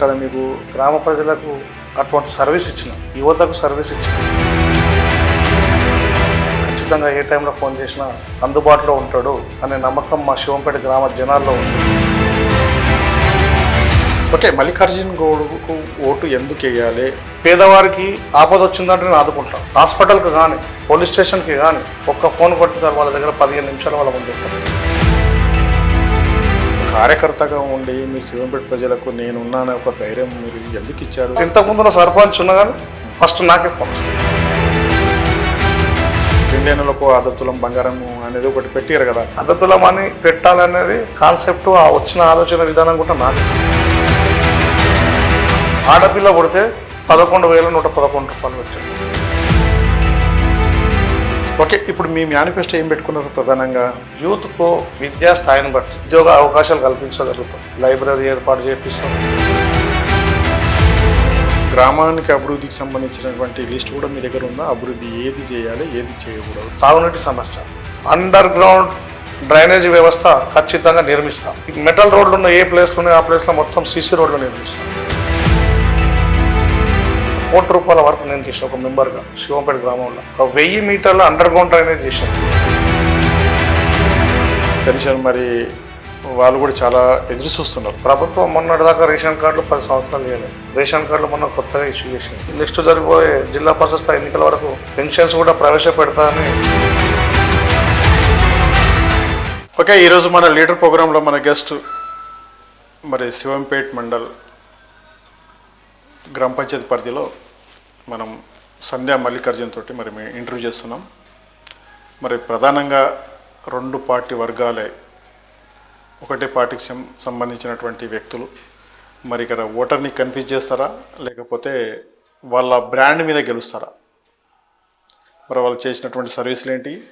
కట్టాలి మీకు గ్రామ ప్రజలకు అటువంటి సర్వీస్ ఇచ్చిన యువతకు సర్వీస్ ఇచ్చిన. ఖచ్చితంగా ఏ టైంలో ఫోన్ చేసినా అందుబాటులో ఉంటాడు అనే నమ్మకం మా శివంపేట గ్రామ జనాల్లో ఉంది. ఓకే మల్లికార్జున గౌడ్కు ఓటు ఎందుకు వేయాలి? పేదవారికి ఆపద వచ్చిందంటే నేను ఆదుకుంటాం. హాస్పిటల్కి కానీ పోలీస్ స్టేషన్కి కానీ ఒక్క ఫోన్ కొట్టి సార్ వాళ్ళ దగ్గర పదిహేను నిమిషాలు వాళ్ళ ముందు కార్యకర్తగా ఉండి మీరు శివంపేట ప్రజలకు నేనున్నాను ఒక ధైర్యం మీరు ఎందుకు ఇచ్చారు? ఇంతకుముందు సర్పంచ్ ఉన్నా కానీ ఫస్ట్ నాకే ఫోన్ ఇండియన్లకు ఆదత్తులం బంగారం అనేది ఒకటి పెట్టారు కదా. పద్ధతులమని పెట్టాలనేది కాన్సెప్ట్ ఆ వచ్చిన ఆలోచన విధానం కూడా నాకు ఆడపిల్ల పుడితే పదకొండు వేల నూట పదకొండు రూపాయలు పెట్టాను ఓకే ఇప్పుడు మీ మేనిఫెస్టో ఏం పెట్టుకున్నారు ప్రధానంగా? యూత్కు విద్యా స్థాయిని బట్టి ఉద్యోగ అవకాశాలు కల్పించగలుగుతాం. లైబ్రరీ ఏర్పాటు చేపిస్తాం. గ్రామానికి అభివృద్ధికి సంబంధించినటువంటి లిస్ట్ కూడా మీ దగ్గర ఉందా? అభివృద్ధి ఏది చేయాలి ఏది చేయకూడదు? తాగునీటి సమస్య. అండర్ గ్రౌండ్ డ్రైనేజ్ వ్యవస్థ ఖచ్చితంగా నిర్మిస్తాం. మెటల్ రోడ్లు ఉన్న ఏ ప్లేస్లో ఆ ప్లేస్లో మొత్తం సీసీ రోడ్లు నిర్మిస్తాం. కోటి రూపాయల వరకు నేను చేసిన ఒక మెంబర్గా శివంపేట గ్రామంలో. ఒక వెయ్యి మీటర్ల అండర్ గ్రౌండ్ డ్రైనేజ్ చేశాను. పెన్షన్ మరి వాళ్ళు కూడా చాలా ఎదురు చూస్తున్నారు. ప్రభుత్వం మొన్నటిదాకా రేషన్ కార్డులు పది సంవత్సరాలు ఇవ్వలేదు. రేషన్ కార్డులు మొన్న కొత్తగా ఇష్యూ చేసింది నెక్స్ట్ జరిగిపోయే జిల్లా పరిషత్ ఎన్నికల వరకు పెన్షన్స్ కూడా ప్రవేశపెడతారని. ఓకే ఈరోజు మన లీడర్ ప్రోగ్రాంలో మన గెస్ట్ మరి శివంపేట్ మండల్ గ్రామ పంచాయతీ పరిధిలో మనం సంధ్యా మల్లికార్జున్ తోటి మరి మేము ఇంటర్వ్యూ చేస్తున్నాం. మరి ప్రధానంగా రెండు పార్టీ వర్గాలే ఒకటే పార్టీకి సం- సంబంధించినటువంటి వ్యక్తులు. మరి ఇక్కడ ఓటర్ని కన్ఫ్యూజ్ చేస్తారా? లేకపోతే వాళ్ళ బ్రాండ్ మీద గెలుస్తారా? మరి వాళ్ళు చేసినటువంటి సర్వీసులు ఏంటి?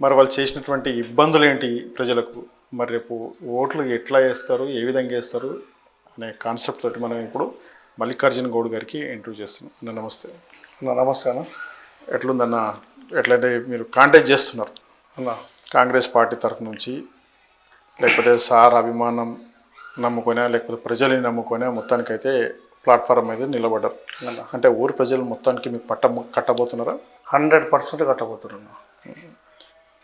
మరి వాళ్ళు చేసినటువంటి ఇబ్బందులు ఏంటి ప్రజలకు? మరి రేపు ఓట్లు ఎట్లా వేస్తారు? ఏ విధంగా వేస్తారు? అనే కాన్సెప్ట్ తోటి మనం ఇప్పుడు మల్లికార్జున గౌడ్ గారికి ఇంటర్వ్యూ చేస్తున్నాం. అన్న నమస్తే. అన్న నమస్తే అన్న. ఎట్లుందన్న? ఎట్లయితే మీరు కాంటాక్ట్ చేస్తున్నారు? అన్న కాంగ్రెస్ పార్టీ తరఫు నుంచి లేకపోతే సార్ అభిమానం నమ్ముకొనే లేకపోతే ప్రజల్ని నమ్ముకొనే మొత్తానికైతే ప్లాట్ఫామ్ అయితే నిలబడ్డారు. అంటే ఊరు ప్రజలు మొత్తానికి మీకు పట్ట కట్టబోతున్నారా? హండ్రెడ్ పర్సెంట్ కట్టబోతున్నా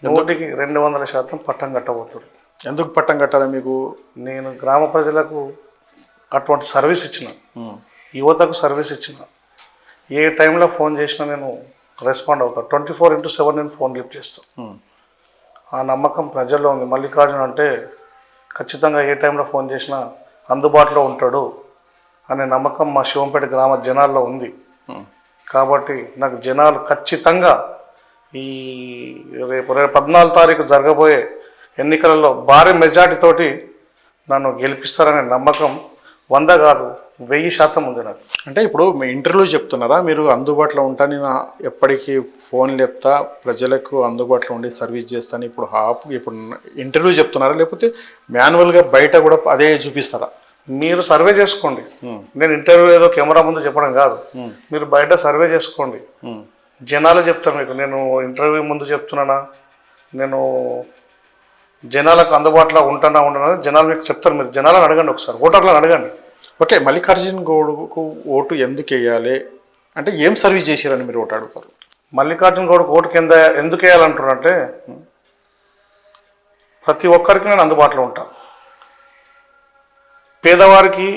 నూటికి రెండు వందల శాతం పట్టం కట్టబోతున్నారు. ఎందుకు పట్టం కట్టాలి మీకు? నేను గ్రామ ప్రజలకు అటువంటి సర్వీస్ ఇచ్చిన. యువతకు సర్వీస్ ఇచ్చిన. ఏ టైంలో ఫోన్ చేసినా నేను రెస్పాండ్ అవుతాను ట్వంటీ ఫోర్ ఇంటూ సెవెన్ నేను ఫోన్ లిఫ్ట్ చేస్తాను ఆ నమ్మకం ప్రజల్లో ఉంది. మల్లికార్జున అంటే ఖచ్చితంగా ఏ టైంలో ఫోన్ చేసినా అందుబాటులో ఉంటాడు అనే నమ్మకం మా శివంపేట గ్రామ జనాల్లో ఉంది. కాబట్టి నాకు జనాలు ఖచ్చితంగా ఈ రేపు రేపు పద్నాలుగు తారీఖు జరగబోయే ఎన్నికలలో భారీ మెజార్టీతోటి నన్ను గెలిపిస్తారనే నమ్మకం వంద కాదు వెయ్యి శాతం ఉంది నాకు. అంటే ఇప్పుడు మీ ఇంటర్వ్యూ చెప్తున్నారా? మీరు అందుబాటులో ఉంటా నేను ఎప్పటికీ ఫోన్లు ఎత్తా ప్రజలకు అందుబాటులో ఉండి సర్వీస్ చేస్తాను ఇప్పుడు హాప్ ఇప్పుడు ఇంటర్వ్యూ చెప్తున్నారా? లేకపోతే మాన్యువల్గా బయట కూడా అదే చూపిస్తారా? మీరు సర్వే చేసుకోండి. నేను ఇంటర్వ్యూ ఏదో కెమెరా ముందు చెప్పడం కాదు. మీరు బయట సర్వే చేసుకోండి. జనాలు చెప్తాను మీకు నేను ఇంటర్వ్యూ ముందు చెప్తున్నానా? నేను జనాలకు అందుబాటులో ఉంటానా ఉండనా జనాలు మీకు చెప్తారు. మీరు జనాలను అడగండి ఒకసారి. ఓటర్లను అడగండి. ఓకే మల్లికార్జున గౌడ్కు ఓటు ఎందుకు వేయాలి? అంటే ఏం సర్వీస్ చేశారని మీరు ఓటు అడుగుతారు? మల్లికార్జున గౌడ్ ఓటు కింద ఎందుకు వేయాలంటున్నారంటే ప్రతి ఒక్కరికి నేను అందుబాటులో ఉంటాను పేదవారికి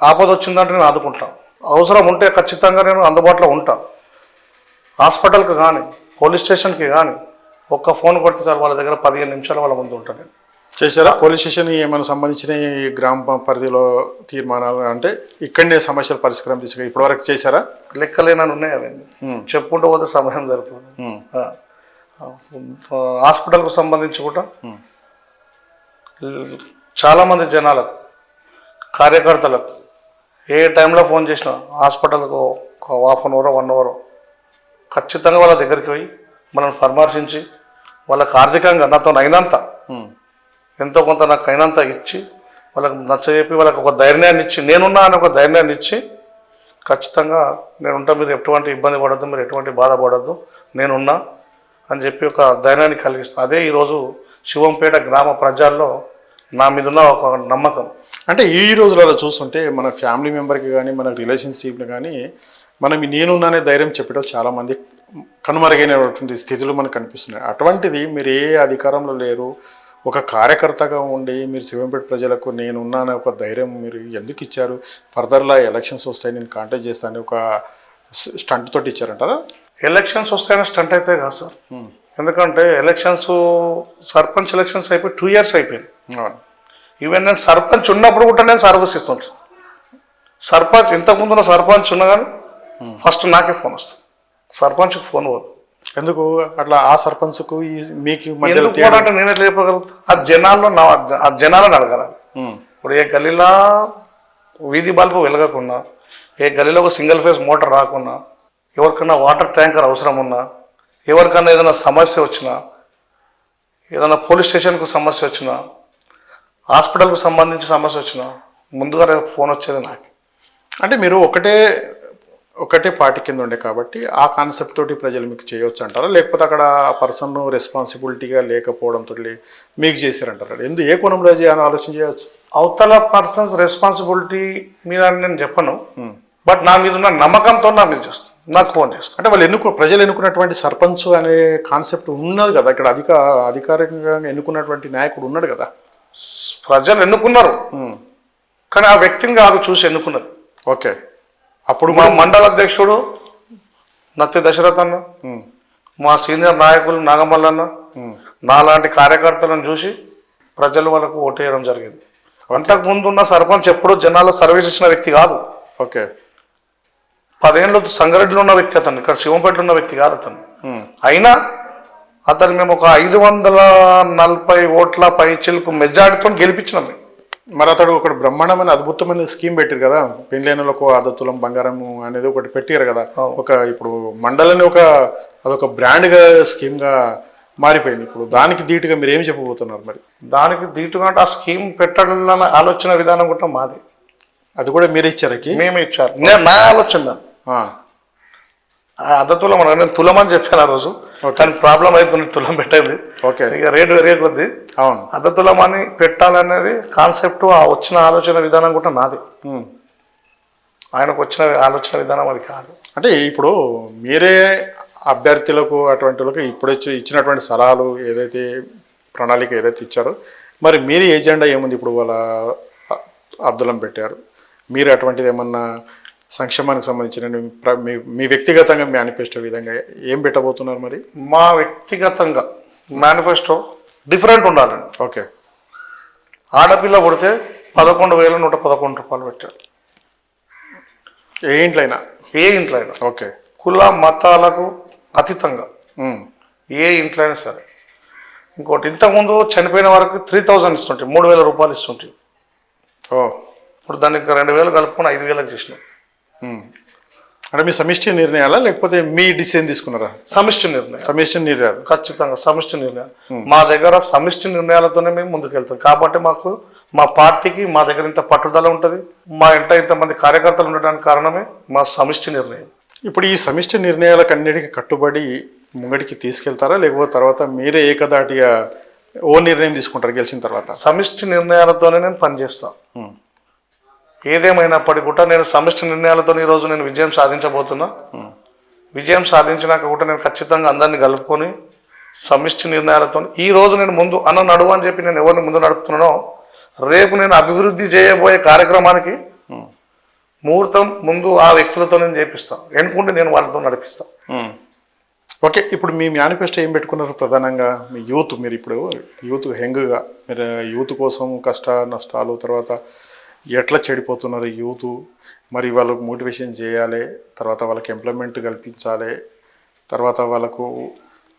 ఆపద వచ్చిందంటే నేను ఆదుకుంటాను అవసరం ఉంటే ఖచ్చితంగా నేను అందుబాటులో ఉంటాను హాస్పిటల్కి కానీ పోలీస్ స్టేషన్కి కానీ ఒక్క ఫోన్ కొడితే సార్ వాళ్ళ దగ్గర పదిహేను నిమిషాలు వాళ్ళ ముందు ఉంటాను చేశారా? పోలీస్ స్టేషన్ ఏమైనా సంబంధించిన ఈ గ్రామ పరిధిలో తీర్మానాలు అంటే ఇక్కడనే సమస్యలు పరిష్కారం తీసుకు ఇప్పటివరకు చేశారా? లెక్కలేనని ఉన్నాయి అవన్నీ. చెప్పుకుంటూ పోతే సమయం సరిపోదు. ఆ, హాస్పిటల్కు సంబంధించి కూడా చాలామంది జనాలకు కార్యకర్తలకు ఏ టైంలో ఫోన్ చేసినా హాస్పిటల్కు ఒక half an hour one hour ఖచ్చితంగా వాళ్ళ దగ్గరికి పోయి మనల్ని పరామర్శించి వాళ్ళకి ఆర్థికంగా నాతో అయినంత. ఎంతో కొంత నాకు అయినంత ఇచ్చి వాళ్ళకి నచ్చజెప్పి వాళ్ళకి ఒక ధైర్యాన్ని ఇచ్చి నేనున్నా అని ఒక ధైర్యాన్ని ఇచ్చి ఖచ్చితంగా నేను ఉంటా మీరు ఎటువంటి ఇబ్బంది పడద్దు మీరు ఎటువంటి బాధపడద్దు నేనున్నా అని చెప్పి ఒక ధైర్యాన్ని కలిగిస్తాను అదే ఈరోజు శివంపేట గ్రామ ప్రజల్లో నా మీద ఉన్న ఒక నమ్మకం అంటే ఈ రోజులలో చూస్తుంటే మన ఫ్యామిలీ మెంబర్కి కానీ మన రిలేషన్షిప్ని కానీ మనం నేనున్నానే ధైర్యం చెప్పేటోళ్ళు చాలామంది కనుమరుగైనటువంటి స్థితిలో మనకు కనిపిస్తున్నాయి. అటువంటిది మీరు ఏ అధికారంలో లేరు ఒక కార్యకర్తగా ఉండి మీరు శివంపేట ప్రజలకు నేనున్నానే ఒక ధైర్యం మీరు ఎందుకు ఇచ్చారు? ఫర్దర్లా ఎలక్షన్స్ వస్తాయి నేను కాంటాక్ట్ చేస్తాను ఒక స్టంట్ తోటి ఇచ్చారంటారా? ఎలక్షన్స్ వస్తాయని స్టంట్ అయితే కాదు సార్. ఎందుకంటే ఎలక్షన్స్ సర్పంచ్ ఎలక్షన్స్ అయిపోయి టూ ఇయర్స్ అయిపోయింది ఈవెన్ నేను సర్పంచ్ ఉన్నప్పుడు కూడా నేను సర్వీస్ ఇస్తుంటాను. సర్పంచ్ ఇంతకుముందు ఉన్న సర్పంచ్ ఉన్నా కానీ ఫస్ట్ నాకే ఫోన్ వస్తుంది. సర్పంచ్కి ఫోన్ పోదు. ఎందుకు? అట్లా ఆ సర్పంచ్కు మీకు అంటే నేనే లేపగలుగుతా. ఆ జనాల్లో నా ఆ జనాలను అడగాలి. ఉమ్, ఇప్పుడు ఏ గలీలో వీధి బల్బు వెలగకుండా ఏ గలీలో ఒక సింగిల్ ఫేస్ మోటార్ రాకున్నా ఎవరికన్నా వాటర్ ట్యాంకర్ అవసరం ఉన్నా ఎవరికన్నా ఏదైనా సమస్య వచ్చినా ఏదైనా పోలీస్ స్టేషన్కు సమస్య వచ్చినా హాస్పిటల్కు సంబంధించి సమస్య వచ్చినా ముందుగా ఫోన్ వచ్చేది నాకు. అంటే మీరు ఒకటే ఒకటే పార్టీ కింద ఉండే కాబట్టి ఆ కాన్సెప్ట్ తోటి ప్రజలు మీకు చేయొచ్చు అంటారా? లేకపోతే అక్కడ ఆ పర్సన్ రెస్పాన్సిబిలిటీగా లేకపోవడంతో మీకు చేశారంటారా? ఎందు ఏ కోణంలో చేయాలని ఆలోచన చేయవచ్చు అవతల పర్సన్స్ రెస్పాన్సిబిలిటీ మీద నేను చెప్పను. బట్ నా మీద ఉన్న నమ్మకంతో నా మీద చేస్తాను నాకు ఫోన్ చేస్తాను అంటే వాళ్ళు ఎన్నుకు ప్రజలు ఎన్నుకున్నటువంటి సర్పంచ్ అనే కాన్సెప్ట్ ఉన్నది కదా? ఇక్కడ అధిక అధికారికంగా ఎన్నుకున్నటువంటి నాయకుడు ఉన్నాడు కదా? ప్రజలు ఎన్నుకున్నారు. కానీ ఆ వ్యక్తిని కాదు చూసి ఎన్నుకున్నది. ఓకే అప్పుడు మా మండల అధ్యక్షుడు నత్తి దశరథ్ అన్న మా సీనియర్ నాయకులు నాగమల్లన్న నాలాంటి కార్యకర్తలను చూసి ప్రజలు వాళ్ళకు ఓటేయడం జరిగింది. అంతకు ముందు ఉన్న సర్పంచ్ ఎప్పుడూ జనాల్లో సర్వీస్ ఇచ్చిన వ్యక్తి కాదు. ఓకే. పదేళ్ళు సంగారెడ్డిలో ఉన్న వ్యక్తి అతను ఇక్కడ శివంపేటలో ఉన్న వ్యక్తి కాదు అతను. అయినా అతను మేము ఒక ఐదు వందల నలభై ఓట్ల పై చిలుకు మెజార్టీతో గెలిపించినాం. మరి అతడు ఒకటి బ్రహ్మాండమైన అద్భుతమైన స్కీమ్ పెట్టారు కదా పెండ్లైనలకు అదతులం బంగారం అనేది ఒకటి పెట్టారు కదా ఒక ఇప్పుడు మండలని ఒక అదొక బ్రాండ్గా స్కీమ్గా మారిపోయింది. ఇప్పుడు దానికి ధీటుగా మీరు ఏమి చెప్పబోతున్నారు మరి? దానికి దీటుగా అంటే ఆ స్కీమ్ పెట్టాలన్న ఆలోచన విధానం కూడా మాది. అది కూడా మీరే ఇచ్చారకి మేమే ఇచ్చారు. నేను నా ఆలోచన. అర్ధ తులం అనగా నేను తులం అని చెప్పాను ఆ రోజు. కానీ ప్రాబ్లం అవుతుంది తులం పెట్టేది ఓకే. ఇక రేటు పెరిగే కొద్దీ. అవును. అర్ధ తులం అని పెట్టాలనేది కాన్సెప్ట్ ఆ వచ్చిన ఆలోచన విధానం కూడా నాది. ఆయనకు వచ్చిన ఆలోచన విధానం అది కాదు. అంటే ఇప్పుడు మీరే అభ్యర్థులకు అటువంటి వాళ్ళకి ఇప్పుడు ఇచ్చి- ఇచ్చినటువంటి సలహాలు ఏదైతే ప్రణాళిక ఏదైతే ఇచ్చారో మరి మీరే ఏజెండా ఏముంది ఇప్పుడు వాళ్ళ అబ్దులం పెట్టారు? మీరు అటువంటిది ఏమన్నా సంక్షేమానికి సంబంధించిన మీ వ్యక్తిగతంగా మేనిఫెస్టో విధంగా ఏం పెట్టబోతున్నారు మరి? మా వ్యక్తిగతంగా మేనిఫెస్టో డిఫరెంట్ ఉండాలండి ఓకే. ఆడపిల్ల పుడితే పదకొండు వేల నూట పదకొండు రూపాయలు పెట్టారు ఏ ఇంట్లో అయినా ఏ ఇంట్లో అయినా ఓకే. కుల మతాలకు అతీతంగా. ఏ ఇంట్లో అయినా సరే. ఇంకోటి ఇంతకుముందు చనిపోయిన వరకు త్రీ థౌజండ్ ఇస్తుంటాయి మూడు వేల రూపాయలు ఇస్తుంటాయి ఓ. ఇప్పుడు దానికి రెండు వేలు కలుపుకొని ఐదు వేలకు చేసినాం. అంటే మీ సమిష్టి నిర్ణయాలా? లేకపోతే మీ డిసిజన్ తీసుకున్నారా? సమిష్టి నిర్ణయం. సమిష్టి నిర్ణయాలు. ఖచ్చితంగా సమిష్టి నిర్ణయాలు మా దగ్గర సమిష్టి నిర్ణయాలతోనే మేము ముందుకెళ్తాం. కాబట్టి మాకు మా పార్టీకి మా దగ్గర ఇంత పట్టుదల ఉంటుంది. మా ఇంట ఇంతమంది కార్యకర్తలు ఉండడానికి కారణమే మా సమిష్టి నిర్ణయం. ఇప్పుడు ఈ సమిష్టి నిర్ణయాలకు అన్నిటికీ కట్టుబడి ముంగడికి తీసుకెళ్తారా? లేకపోతే తర్వాత మీరే ఏకదాటిగా ఓ నిర్ణయం తీసుకుంటారు గెలిచిన తర్వాత? సమిష్టి నిర్ణయాలతోనే నేను పనిచేస్తాను. ఏదేమైనప్పటికీ కూడా నేను సమిష్టి నిర్ణయాలతో ఈరోజు నేను విజయం సాధించబోతున్నా. విజయం సాధించినాక కూడా నేను ఖచ్చితంగా అందరినీ కలుపుకొని సమిష్టి నిర్ణయాలతో ఈ రోజు నేను ముందు అన్న నడువు అని చెప్పి నేను ఎవరిని ముందు నడుపుతున్నానో రేపు నేను అభివృద్ధి చేయబోయే కార్యక్రమానికి ముహూర్తం ముందు ఆ వ్యక్తులతో నేను చేపిస్తాను. ఎన్నుకుంటే నేను వాళ్ళతో నడిపిస్తాను. ఓకే ఇప్పుడు మీ మేనిఫెస్టో ఏం పెట్టుకున్నారు ప్రధానంగా? మీ యూత్ మీరు ఇప్పుడు యూత్ హెంగ్గా మీరు యూత్ కోసం కష్ట నష్టాలు తర్వాత ఎట్లా చెడిపోతున్నారు యూత్? మరి వాళ్ళకు మోటివేషన్ చేయాలి తర్వాత వాళ్ళకి ఎంప్లాయ్మెంట్ కల్పించాలి తర్వాత వాళ్ళకు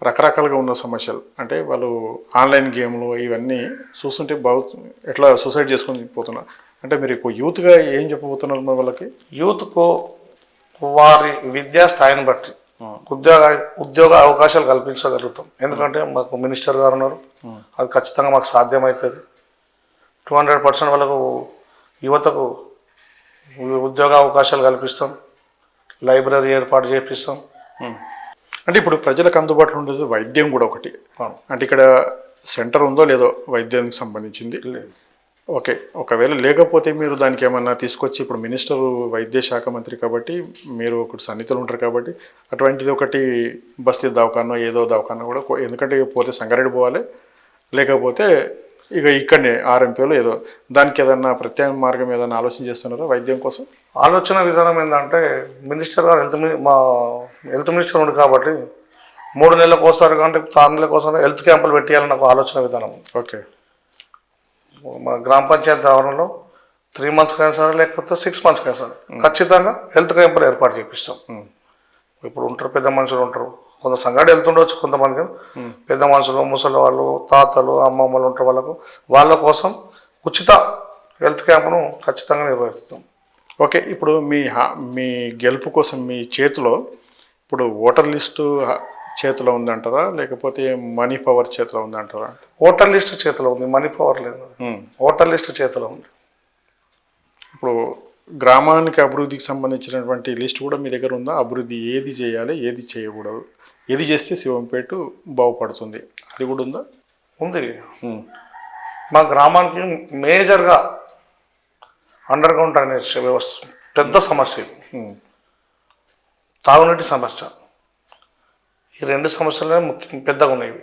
రకరకాలుగా ఉన్న సమస్యలు. అంటే వాళ్ళు ఆన్లైన్ గేమ్లు ఇవన్నీ చూస్తుంటే బాగు ఎట్లా సూసైడ్ చేసుకొని పోతున్నారు? అంటే మీరు ఎక్కువ యూత్గా ఏం చెప్పబోతున్నారు మరి వాళ్ళకి? యూత్కు వారి విద్యా స్థాయిని బట్టి ఉద్యోగ ఉద్యోగ అవకాశాలు కల్పించగలుగుతాం. ఎందుకంటే మాకు మినిస్టర్ గారు ఉన్నారు. అది ఖచ్చితంగా మాకు సాధ్యమవుతుంది. టూ హండ్రెడ్ పర్సెంట్ వాళ్ళకు యువతకు ఉద్యోగ అవకాశాలు కల్పిస్తాం లైబ్రరీ ఏర్పాటు చేపిస్తాం. అంటే ఇప్పుడు ప్రజలకు అందుబాటులో ఉండేది వైద్యం కూడా ఒకటి. అంటే ఇక్కడ సెంటర్ ఉందో లేదో వైద్యానికి సంబంధించింది. ఓకే ఒకవేళ లేకపోతే మీరు దానికి ఏమన్నా తీసుకొచ్చి ఇప్పుడు మినిస్టర్ వైద్య శాఖ మంత్రి కాబట్టి మీరు ఒకటి సన్నిహితులు ఉంటారు కాబట్టి అటువంటిది ఒకటి బస్తీ దవాఖానో ఏదో దవాఖానో కూడా ఎందుకంటే పోతే సంగారెడ్డి పోవాలి లేకపోతే ఇక ఇక్కడనే ఆర్ఎంపీలో ఏదో దానికి ఏదన్నా ప్రత్యేక మార్గం ఏదైనా ఆలోచన చేస్తున్నారా వైద్యం కోసం? ఆలోచన విధానం ఏంటంటే మినిస్టర్ గారు హెల్త్ మా హెల్త్ మినిస్టర్ ఉంది కాబట్టి మూడు నెలలకు ఒకసారి కంటే ఆరు నెలలకు ఒకసారి హెల్త్ క్యాంపులు పెట్టేయాలని ఒక ఆలోచన విధానం. ఓకే. మా గ్రామ పంచాయతీ ఆవరణలో త్రీ మంత్స్కి అయినా సరే లేకపోతే సిక్స్ మంత్స్కి అయినా సరే ఖచ్చితంగా హెల్త్ క్యాంపులు ఏర్పాటు చేపిస్తాం. ఇప్పుడు ఉంటారు పెద్ద మనుషులు ఉంటారు. కొంత సంగాడి వెళ్తుండొచ్చు కొంతమంది పెద్ద మనుషులు ముసలి వాళ్ళు తాతలు అమ్మమ్మలు ఉంటారు వాళ్ళకు. వాళ్ళ కోసం ఉచిత హెల్త్ క్యాంపును ఖచ్చితంగా నిర్వహిస్తాం. ఓకే ఇప్పుడు మీ మీ గెలుపు కోసం మీ చేతిలో ఇప్పుడు ఓటర్ లిస్టు చేతిలో ఉందంటారా? లేకపోతే మనీ పవర్ చేతిలో ఉందంటారా? ఓటర్ లిస్ట్ చేతిలో ఉంది మనీ పవర్ లేదు. ఓటర్ లిస్ట్ చేతిలో ఉంది. ఇప్పుడు గ్రామానికి అభివృద్ధికి సంబంధించినటువంటి లిస్ట్ కూడా మీ దగ్గర ఉందా? అభివృద్ధి ఏది చేయాలి ఏది చేయకూడదు? ఏది చేస్తే శివంపేట బాగుపడుతుంది? అది కూడా ఉందా? ఉంది. మా గ్రామానికి మేజర్గా అండర్ గ్రౌండ్ డ్రైనేజ్ వ్యవస్థ పెద్ద సమస్య. తాగునీటి సమస్య. ఈ రెండు సమస్యలే ముఖ్య పెద్దగా ఉన్నాయి.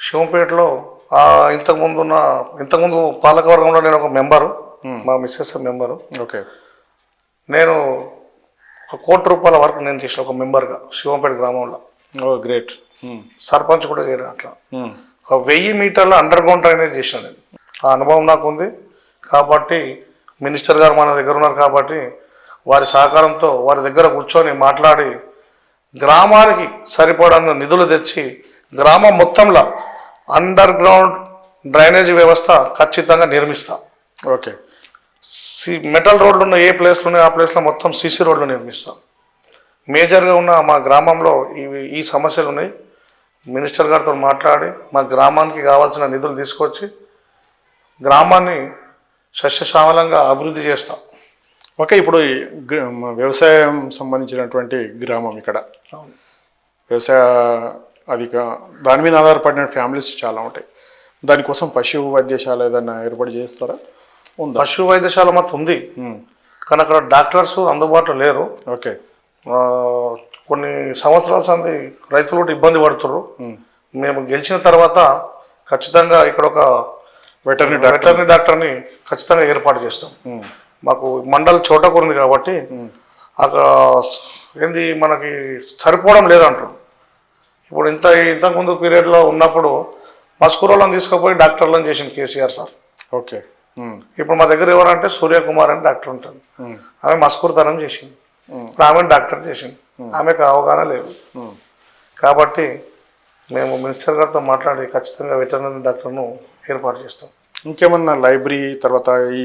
శివంపేటలో ఇంతకుముందు ఉన్న ఇంతకుముందు పాలకవర్గంలో నేను ఒక మెంబరు. మా మిస్సెస్ మెంబరు ఓకే నేను ఒక కోటి రూపాయల వరకు నేను చేసిన ఒక మెంబర్గా శివంపేట గ్రామంలో. ఓ గ్రేట్ ఉమ్. సర్పంచ్ కూడా చేయను అట్లా. ఉమ్. ఒక వెయ్యి మీటర్ల అండర్ గ్రౌండ్ డ్రైనేజ్ చేసిన నేను. ఆ అనుభవం నాకు ఉంది కాబట్టి మినిస్టర్ గారు మన దగ్గర ఉన్నారు కాబట్టి వారి సహకారంతో వారి దగ్గర కూర్చొని మాట్లాడి గ్రామానికి సరిపడన్న నిధులు తెచ్చి గ్రామం మొత్తంలో అండర్ గ్రౌండ్ డ్రైనేజ్ వ్యవస్థ ఖచ్చితంగా నిర్మిస్తాం. ఓకే సి మెటల్ రోడ్లు ఉన్న ఏ ప్లేస్లో ఉన్నాయో ఆ ప్లేస్లో మొత్తం సీసీ రోడ్లు నిర్మిస్తాం. మేజర్గా ఉన్న మా గ్రామంలో ఇవి ఈ సమస్యలు ఉన్నాయి. మినిస్టర్ గారితో మాట్లాడి మా గ్రామానికి కావాల్సిన నిధులు తీసుకొచ్చి గ్రామాన్ని సస్యశ్యామలంగా అభివృద్ధి చేస్తాం. ఓకే ఇప్పుడు వ్యవసాయం సంబంధించినటువంటి గ్రామం ఇక్కడ. వ్యవసాయ అధిక దాని మీద ఆధారపడిన ఫ్యామిలీస్ చాలా ఉంటాయి. దానికోసం పశు వైద్యశాల ఏదైనా ఏర్పాటు చేస్తారా? పశు వైద్యశాల మొత్తం ఉంది. కానీ అక్కడ డాక్టర్స్ అందుబాటులో లేరు. ఓకే. కొన్ని సంవత్సరాల సంది రైతులు కూడా ఇబ్బంది పడుతున్నారు మేము గెలిచిన తర్వాత ఖచ్చితంగా ఇక్కడ ఒక వెటర్నరీ వెటర్నరీ డాక్టర్ని ఖచ్చితంగా ఏర్పాటు చేస్తాం. మాకు మండల్ ఉంది కాబట్టి అక్కడ ఏంది మనకి సరిపోవడం లేదంటారు ఇప్పుడు ఇంత ఇంతకుముందు పీరియడ్లో ఉన్నప్పుడు మస్కూరోళ్ళని తీసుకుపోయి డాక్టర్లను చేసింది కేసీఆర్ సార్. ఓకే. ఇప్పుడు మా దగ్గర ఎవరంటే సూర్యకుమార్ అని డాక్టర్ ఉంటుంది ఆమె మస్కూర్తనం చేసింది. ఇప్పుడు ఆమెను డాక్టర్ చేసింది. ఆమెకు అవగాహన లేదు. కాబట్టి మేము మినిస్టర్ గారితో మాట్లాడి ఖచ్చితంగా వెటర్నరీ డాక్టర్ను ఏర్పాటు చేస్తాం. ఇంకేమన్నా లైబ్రరీ తర్వాత ఈ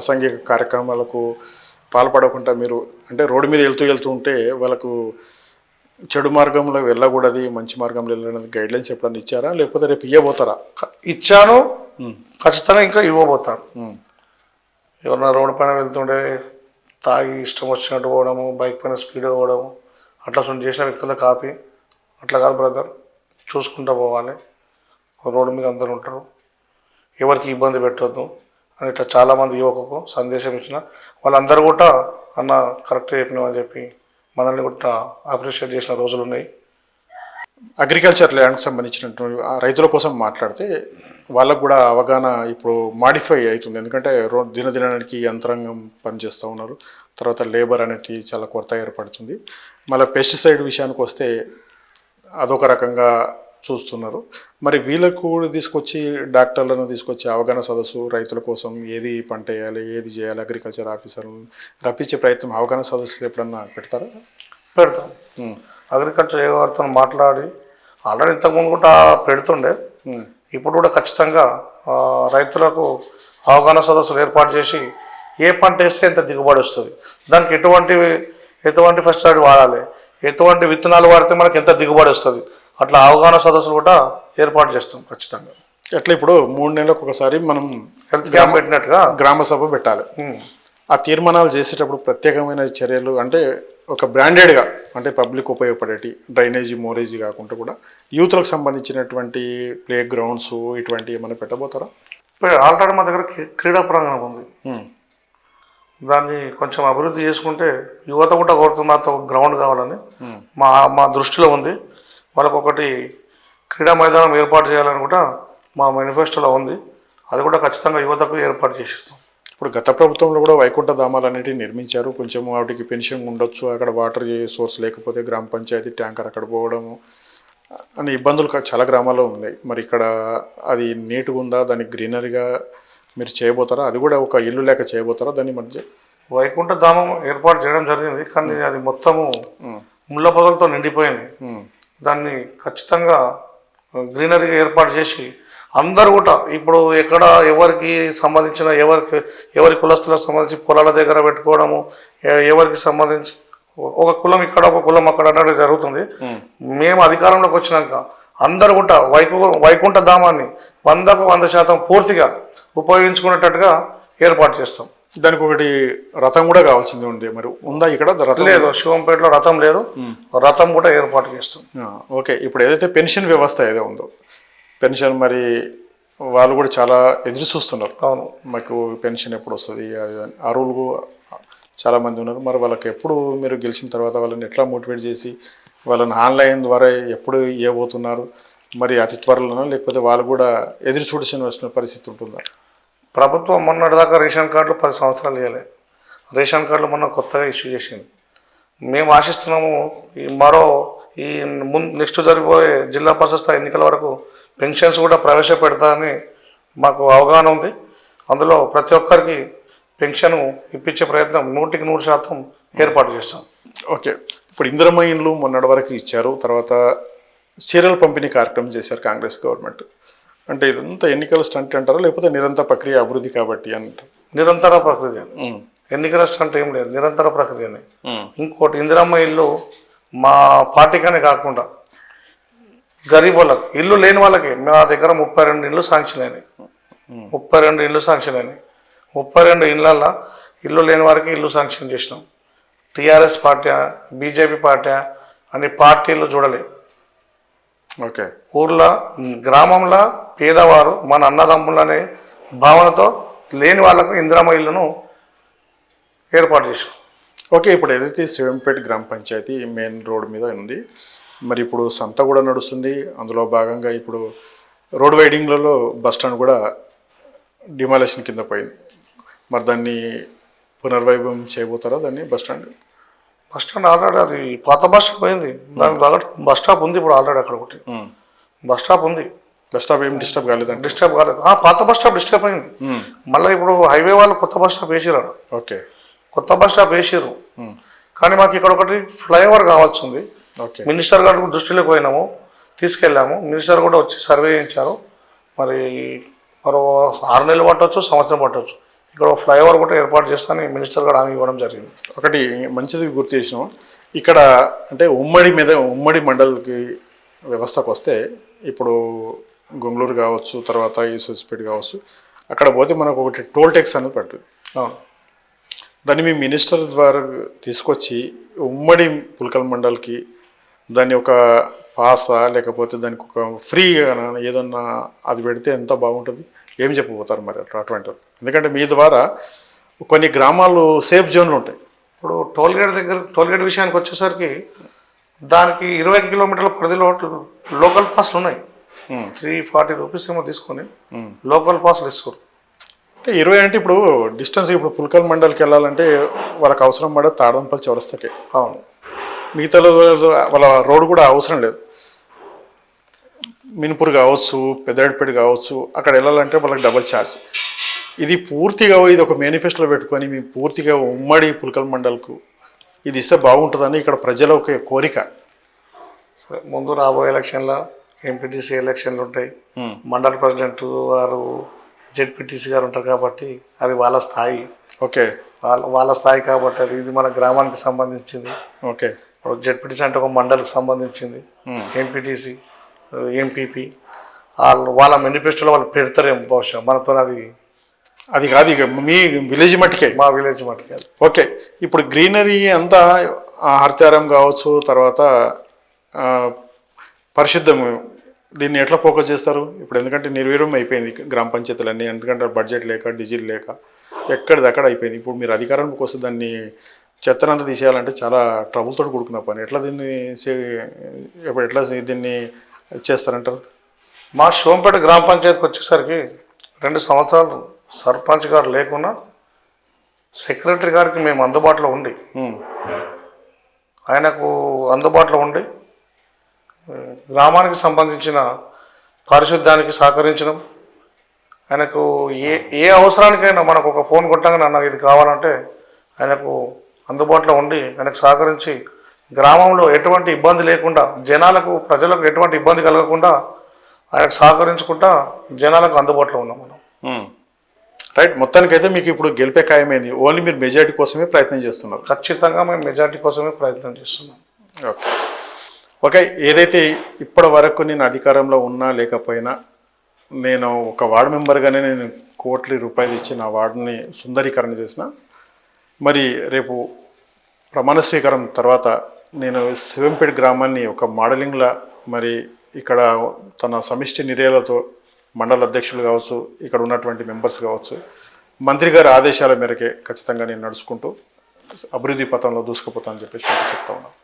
అసాంఘిక కార్యక్రమాలకు పాల్పడకుండా మీరు అంటే రోడ్డు మీద వెళ్తూ వెళ్తూ ఉంటే వాళ్ళకు చెడు మార్గంలో వెళ్ళకూడదు మంచి మార్గంలో వెళ్ళడానికి గైడ్లైన్స్ ఎప్పుడన్నా ఇచ్చారా? లేకపోతే రేపు ఇవ్వబోతారా ఇచ్చాను. ఖచ్చితంగా ఇంకా ఇవ్వబోతాను. ఎవరన్నా రోడ్డు పైన వెళ్తుంటే తాగి ఇష్టం వచ్చినట్టు పోవడము బైక్ పైన స్పీడ్ పోవడము అట్లా చేసిన వ్యక్తుల కాపీ. అట్లా కాదు బ్రదర్ చూసుకుంటూ పోవాలి. రోడ్డు మీద అందరు ఉంటారు. ఎవరికి ఇబ్బంది పెట్టొద్దు అని ఇట్లా చాలామంది యువకుకు సందేశం ఇచ్చిన వాళ్ళందరూ కూడా అన్న కరెక్ట్ చెప్పినామని చెప్పి మనల్ని కూడా అప్రిషియేట్ చేసిన రోజులు ఉన్నాయి. అగ్రికల్చర్ ల్యాండ్కి సంబంధించినటువంటి రైతుల కోసం మాట్లాడితే వాళ్ళకు కూడా అవగాహన ఇప్పుడు మాడిఫై అవుతుంది. ఎందుకంటే రో దినదినానికి యంత్రాంగం పనిచేస్తూ ఉన్నారు. తర్వాత లేబర్ అనేది చాలా కొరత ఏర్పడుతుంది. మళ్ళీ పెస్టిసైడ్ విషయానికి వస్తే అదొక రకంగా చూస్తున్నారు. మరి వీళ్ళకు కూడా తీసుకొచ్చి డాక్టర్లను తీసుకొచ్చి అవగాహన సదస్సు రైతుల కోసం ఏది పంట వేయాలి ఏది చేయాలి అగ్రికల్చర్ ఆఫీసర్లను రప్పించే ప్రయత్నం అవగాహన సదస్సులు ఎప్పుడన్నా పెడతారా? పెడతాం. అగ్రికల్చర్ వారితో మాట్లాడి ఆల్రెడీ ఇంతకుముందు కూడా పెడుతుండే. ఇప్పుడు కూడా ఖచ్చితంగా రైతులకు అవగాహన సదస్సులు ఏర్పాటు చేసి ఏ పంట వేస్తే ఎంత దిగుబడి వస్తుంది? దానికి ఎటువంటి ఎటువంటి ఫస్ట్ వాడాలి? ఎటువంటి విత్తనాలు వాడితే మనకి ఎంత దిగుబడి వస్తుంది? అట్లా అవగాహన సదస్సులు కూడా ఏర్పాటు చేస్తాం ఖచ్చితంగా. ఎట్లా ఇప్పుడు మూడు నెలలకు ఒకసారి మనం హెల్త్ క్యాంప్ పెట్టినట్టుగా? గ్రామ సభ పెట్టాలి. ఉమ్, ఆ తీర్మానాలు చేసేటప్పుడు ప్రత్యేకమైన చర్యలు అంటే ఒక బ్రాండెడ్గా అంటే పబ్లిక్ ఉపయోగపడేటి డ్రైనేజీ మోరేజీ కాకుండా కూడా యూత్లకు సంబంధించినటువంటి ప్లే గ్రౌండ్స్ ఇటువంటి ఏమైనా పెట్టబోతారా? ఆల్రెడీ మా దగ్గర క్రీ- క్రీడా ప్రాంగణం ఉంది. ఉమ్, దాన్ని కొంచెం అభివృద్ధి చేసుకుంటే యువత కూడా కోరుతుంది మాతో ఒక గ్రౌండ్ కావాలని ఉమ్. మా మా దృష్టిలో ఉంది. వాళ్ళకు ఒకటి క్రీడా మైదానం ఏర్పాటు చేయాలని కూడా మా మేనిఫెస్టోలో ఉంది. అది కూడా ఖచ్చితంగా యువతకు ఏర్పాటు చేసిస్తాం. ఇప్పుడు గత ప్రభుత్వంలో కూడా వైకుంఠ ధామాలు అనేటివి నిర్మించారు. కొంచెం వాటికి పెన్షన్ ఉండొచ్చు అక్కడ వాటర్ సోర్స్ లేకపోతే గ్రామ పంచాయతీ ట్యాంకర్ అక్కడ పోవడము అనే ఇబ్బందులు చాలా గ్రామాల్లో ఉన్నాయి. మరి ఇక్కడ అది నీట్గా ఉందా దాన్ని గ్రీనరీగా మీరు చేయబోతారా? అది కూడా ఒక ఇల్లు లేక చేయబోతారా దాన్ని మధ్య? వైకుంఠ ధామం ఏర్పాటు చేయడం జరిగింది. కానీ అది మొత్తము ముళ్ళ పొదలతో నిండిపోయింది. దాన్ని ఖచ్చితంగా గ్రీనరీగా ఏర్పాటు చేసి అందరూ కూడా ఇప్పుడు ఎక్కడ ఎవరికి సంబంధించిన ఎవరికి ఎవరి కులస్తులకు సంబంధించి పొలాల దగ్గర పెట్టుకోవడము ఎవరికి సంబంధించి ఒక కులం ఇక్కడ ఒక కులం అక్కడ అనేది జరుగుతుంది. మేము అధికారంలోకి వచ్చినాక అందరూ కూడా వైకు వైకుంఠ ధామాన్ని వందకు వంద శాతం పూర్తిగా ఉపయోగించుకునేటట్టుగా ఏర్పాటు చేస్తాం. దానికి ఒకటి రథం కూడా కావాల్సింది ఉంది. మరి ఉందా ఇక్కడ? రథం లేదు శివంపేటలో రథం లేదు. రథం కూడా ఏర్పాటు చేస్తాం. ఆ, ఓకే. ఇప్పుడు ఏదైతే పెన్షన్ వ్యవస్థ ఏదో ఉందో పెన్షన్ మరి వాళ్ళు కూడా చాలా ఎదురు చూస్తున్నారు. అవును. మాకు పెన్షన్ ఎప్పుడు వస్తుంది? అది. అరువులు చాలా మంది ఉన్నారు. మరి వాళ్ళకి ఎప్పుడు మీరు గెలిచిన తర్వాత వాళ్ళని ఎట్లా మోటివేట్ చేసి వాళ్ళని ఆన్లైన్ ద్వారా ఎప్పుడు ఇవ్వబోతున్నారు? మరి అతి త్వరలోనో లేకపోతే వాళ్ళు కూడా ఎదురు చూడాల్సిన పరిస్థితి ఉంటుందా? ప్రభుత్వం మొన్నటిదాకా రేషన్ కార్డులు పది సంవత్సరాలు ఇవ్వలే రేషన్ కార్డులు మొన్న కొత్తగా ఇష్యూ చేసింది. మేము ఆశిస్తున్నాము ఈ మరో ఈ ముందు నెక్స్ట్ జరిగిపోయే జిల్లా పరిషత్ ఎన్నికల వరకు పెన్షన్స్ కూడా ప్రవేశపెడతారని మాకు అవగాహన ఉంది. అందులో ప్రతి ఒక్కరికి పెన్షన్ ఇప్పించే ప్రయత్నం నూటికి నూరు శాతం ఏర్పాటు చేస్తాం. ఓకే. ఇప్పుడు ఇందిరమ్మ ఇండ్లు మొన్నటి వరకు ఇచ్చారు తర్వాత చీరలు పంపిణీ కార్యక్రమం చేశారు కాంగ్రెస్ గవర్నమెంట్. అంటే ఇదంతా ఎన్నికల స్టంట్ అంటారా? లేకపోతే నిరంతర ప్రక్రియ అభివృద్ధి కాబట్టి అంటారు? నిరంతర ప్రక్రియ. ఎన్నికల స్టంట్ ఏం లేదు. నిరంతర ప్రక్రియనే. ఇంకోటి ఇందిరమ్మ ఇల్లు మా పార్టీకనే కాకుండా గరీబ్ వాళ్ళకి ఇల్లు లేని వాళ్ళకి. మా దగ్గర ముప్పై రెండు ఇల్లు శాంక్షన్ అయినాయి. ముప్పై రెండు ఇల్లు శాంక్షన్ అయినాయి. ముప్పై రెండు ఇళ్ళల్లో ఇల్లు లేని వారికి ఇల్లు శాంక్షన్ చేసినాం. టీఆర్ఎస్ పార్టీ బీజేపీ పార్టీ అని పార్టీలు చూడలే. ఓకే. ఊర్లో గ్రామంలో పేదవారు మన అన్నదమ్ములనే భావనతో లేని వాళ్ళకు ఇందిరమ్మ ఇల్లును ఏర్పాటు చేసాం ఓకే ఇప్పుడు ఏదైతే శివంపేట గ్రామ పంచాయతీ మెయిన్ రోడ్ మీద ఉంది మరి ఇప్పుడు సంత కూడా నడుస్తుంది అందులో భాగంగా ఇప్పుడు రోడ్ వైడింగ్లలో బస్ స్టాండ్ కూడా డిమాలేషన్ కింద పోయింది. మరి దాన్ని పునర్వైభవం చేయబోతారా దాన్ని bus stand? Bus stand already అది పాత బస్ పోయింది. బాగా బస్ స్టాప్ ఉంది ఇప్పుడు ఆల్రెడీ అక్కడ ఒకటి. బస్ స్టాప్ ఉంది. బస్ స్టాప్ ఏం డిస్టర్బ్ కాలేదండి డిస్టర్బ్ కాలేదు. ఆ, పాత బస్ స్టాప్ డిస్టర్బ్ అయింది. మళ్ళీ ఇప్పుడు హైవే వాళ్ళు కొత్త బస్ స్టాప్ వేసిరు. ఓకే. కొత్త బస్ స్టాప్ వేసిర్రు. కానీ మాకు ఇక్కడ ఒకటి ఫ్లైఓవర్ కావాల్సి ఉంది. ఓకే. మినిస్టర్ గారు దృష్టిలోకి పోయినాము. తీసుకెళ్ళాము. మినిస్టర్ కూడా వచ్చి సర్వే చేయించారు. మరి మరో ఆరు నెలలు పట్టవచ్చు సంవత్సరం పట్టవచ్చు ఇక్కడ ఫ్లైఓవర్ కూడా ఏర్పాటు చేస్తానని మినిస్టర్ గారు హామీ ఇవ్వడం జరిగింది. ఒకటి మంచిది గుర్తు చేసినాం ఇక్కడ అంటే ఉమ్మడి మీద ఉమ్మడి మండలికి వ్యవస్థకు వస్తే ఇప్పుడు గుంగళూరు కావచ్చు తర్వాత ఈ సూసిపేట కావచ్చు అక్కడ పోతే మనకు ఒకటి టోల్ ట్యాక్స్ అనేది పడుతుంది. అవును. దాన్ని మీ మినిస్టర్ ద్వారా తీసుకొచ్చి ఉమ్మడి పుల్కల్ మండల్కి దాన్ని ఒక పాసా లేకపోతే దానికి ఒక ఫ్రీగా ఏదన్నా అది పెడితే ఎంత బాగుంటుంది? ఏం చెప్పబోతారు మరి అట్లా అటువంటి ఎందుకంటే మీ ద్వారా కొన్ని గ్రామాలు సేఫ్ జోన్లు ఉంటాయి. ఇప్పుడు టోల్ గేట్ దగ్గర టోల్ గేట్ విషయానికి వచ్చేసరికి దానికి ఇరవై కిలోమీటర్ల పరిధిలో లోకల్ పాస్లు ఉన్నాయి. త్రీ ఫార్టీ రూపీస్ ఏమో తీసుకొని లోకల్ పాస్లు ఇస్తారు. అంటే ఇరవై అంటే ఇప్పుడు డిస్టెన్స్ ఇప్పుడు పుల్కల్ మండలికి వెళ్ళాలంటే వాళ్ళకి అవసరం పడే తాడదంపల్లి చౌరస్తకే. అవును. మిగతా వాళ్ళ రోడ్ కూడా అవసరం లేదు. మిన్పూర్ కావచ్చు పెద్దడిపేట కావచ్చు అక్కడ వెళ్ళాలంటే వాళ్ళకి డబల్ ఛార్జ్ ఇది పూర్తిగా ఇది ఒక మేనిఫెస్టోలో పెట్టుకొని మీ పూర్తిగా ఉమ్మడి పుల్కల్ మండల్కు ఇది ఇస్తే బాగుంటుందని ఇక్కడ ప్రజల ఒక కోరిక. సరే ముందు రాబోయే ఎలక్షన్లో ఎంపీటీసీ ఎలక్షన్లు ఉంటాయి. మండల ప్రెసిడెంట్ గారు జెడ్పీటీసీ గారు ఉంటారు కాబట్టి అది వాళ్ళ స్థాయి. ఓకే. వాళ్ళ వాళ్ళ స్థాయి కాబట్టి అది ఇది మన గ్రామానికి సంబంధించింది. ఓకే. ఇప్పుడు జెడ్పీటీసీ అంటే ఒక మండలికి సంబంధించింది. ఎంపీటీసీ ఎంపీపీ వాళ్ళు వాళ్ళ మేనిఫెస్టోలో వాళ్ళు పెడతారేమో బహుశా. మనతో అది అది కాదు ఇక మీ విలేజ్ మట్టికే. మా విలేజ్ అది. ఓకే. ఇప్పుడు గ్రీనరీ అంతా హరితారం కావచ్చు తర్వాత ఆ, పరిశుద్ధం దీన్ని ఎట్లా ఫోకస్ చేస్తారు? ఇప్పుడు ఎందుకంటే నిర్వీర్యం అయిపోయింది గ్రామ పంచాయతీలన్నీ. ఎందుకంటే బడ్జెట్ లేక డీజిల్ లేక ఎక్కడిదక్కడ అయిపోయింది. ఇప్పుడు మీరు అధికారంలోకి వస్తే దాన్ని చెత్తనంతా తీసేయాలంటే చాలా ట్రబుల్తో కూడుకున్న పని. ఎట్లా దీన్ని ఇప్పుడు ఎట్లా దీన్ని చేస్తారంటారు? మా శివంపేట గ్రామ పంచాయతీకి వచ్చేసరికి రెండు సంవత్సరాలు సర్పంచ్ గారు లేకున్నా సెక్రటరీ గారికి మేము అందుబాటులో ఉండి ఆయనకు అందుబాటులో ఉండి గ్రామానికి సంబంధించిన పారిశుద్ధ్యానికి సహకరించడం ఆయనకు ఏ ఏ అవసరానికైనా మనకు ఒక ఫోన్ కొట్టగానే నాకు ఇది కావాలంటే ఆయనకు అందుబాటులో ఉండి ఆయనకు సహకరించి గ్రామంలో ఎటువంటి ఇబ్బంది లేకుండా జనాలకు ప్రజలకు ఎటువంటి ఇబ్బంది కలగకుండా ఆయనకు సహకరించుకుంటా జనాలకు అందుబాటులో ఉన్నాం మనం. రైట్ మొత్తానికైతే మీకు ఇప్పుడు గెలిపే ఖాయమైంది. ఓన్లీ మీరు మెజారిటీ కోసమే ప్రయత్నం చేస్తున్నారు. ఖచ్చితంగా మేము మెజార్టీ కోసమే ప్రయత్నం చేస్తున్నాం. ఓకే. ఓకే ఏదైతే ఇప్పటి వరకు నేను అధికారంలో ఉన్నా లేకపోయినా నేను ఒక వార్డు మెంబర్గానే నేను కోట్ల రూపాయలు ఇచ్చి నా వార్డుని సుందరీకరణ చేసిన. మరి రేపు ప్రమాణ స్వీకారం తర్వాత నేను శివంపేట గ్రామాన్ని ఒక మోడలింగ్లా మరి ఇక్కడ తన సమిష్టి నిర్ణయాలతో మండల అధ్యక్షులు కావచ్చు ఇక్కడ ఉన్నటువంటి మెంబర్స్ కావచ్చు మంత్రి గారి ఆదేశాల మేరకే ఖచ్చితంగా నేను నడుచుకుంటూ అభివృద్ధి పథంలో దూసుకుపోతానని చెప్పేసి చెప్తా ఉన్నాను.